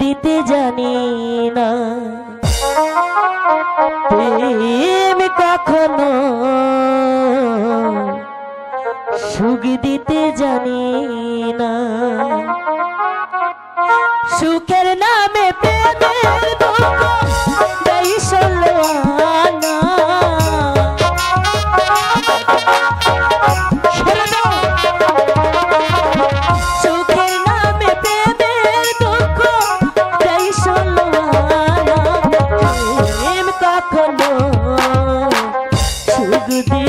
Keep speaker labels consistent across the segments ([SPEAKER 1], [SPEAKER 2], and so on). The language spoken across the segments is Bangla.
[SPEAKER 1] দিতে জানি না। প্রেম কখনো সুখ দিতে জানি না। সুখের না the day.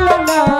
[SPEAKER 1] ভালো না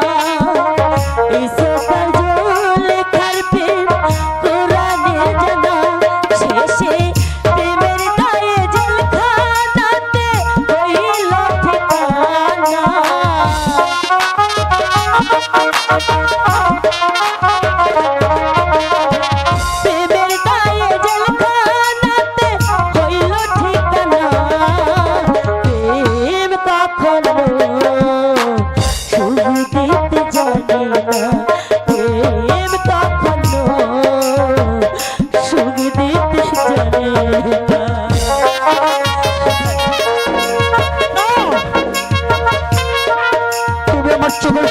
[SPEAKER 1] কাস্টমার